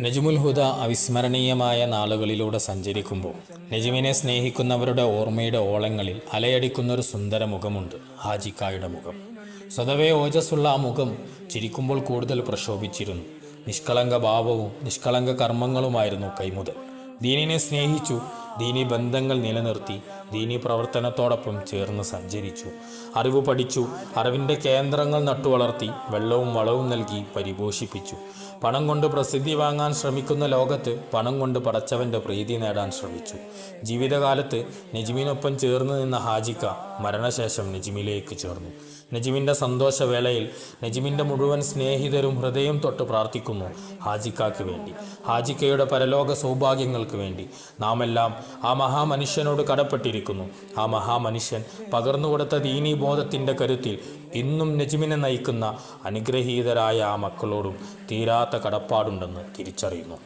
നജുമുൽ ഹുദ അവിസ്മരണീയമായ നാളുകളിലൂടെ സഞ്ചരിക്കുമ്പോൾ നജുമിനെ സ്നേഹിക്കുന്നവരുടെ ഓർമ്മയുടെ ഓളങ്ങളിൽ അലയടിക്കുന്നൊരു സുന്ദര മുഖമുണ്ട് ഹാജിക്കായുടെ മുഖം. സ്വതവേ ഓജസ്സുള്ള ആ മുഖം ചിരിക്കുമ്പോൾ കൂടുതൽ പ്രക്ഷോഭിച്ചിരുന്നു നിഷ്കളങ്ക ഭാവവും നിഷ്കളങ്ക കർമ്മങ്ങളുമായിരുന്നു കൈമുതൽ. ദീനിനെ സ്നേഹിച്ചു ദീനി ബന്ധങ്ങൾ നിലനിർത്തി ദീനി പ്രവർത്തനത്തോടൊപ്പം ചേർന്ന് സഞ്ചരിച്ചു. അറിവ് പഠിച്ചു. അറിവിന്റെ കേന്ദ്രങ്ങൾ നട്ടുവളർത്തി വെള്ളവും വളവും നൽകി പരിപോഷിപ്പിച്ചു. പണം കൊണ്ട് പ്രസിദ്ധി വാങ്ങാൻ ശ്രമിക്കുന്ന ലോകത്ത് പണം കൊണ്ട് പടച്ചവന്റെ പ്രീതി നേടാൻ ശ്രമിച്ചു. ജീവിതകാലത്ത് നജ്മീനൊപ്പം ചേർന്ന് നിന്ന ഹാജിക്ക മരണശേഷം നജിമിലേക്ക് ചേർന്നു. നജിമിന്റെ സന്തോഷവേളയിൽ നജിമിന്റെ മുഴുവൻ സ്നേഹിതരും ഹൃദയം തൊട്ട് പ്രാർത്ഥിക്കുന്നു ഹാജിക്കാക്ക് വേണ്ടി. ഹാജിക്കയുടെ പരലോക സൗഭാഗ്യങ്ങൾക്ക് വേണ്ടി. നാം എല്ലാം ആ മഹാമനുഷ്യനോട് കടപ്പെട്ടിരിക്കുന്നു. ആ മഹാമനുഷ്യൻ പകർന്നുകൊടുത്ത ദീനീ ബോധത്തിന്റെ കരുത്തിൽ ഇന്നും നജിമിനെ നയിക്കുന്ന അനുഗ്രഹീതരായ ആ മക്കളോടും തീരാത്ത കടപ്പാടുണ്ടെന്ന് തിരിച്ചറിയുന്നു.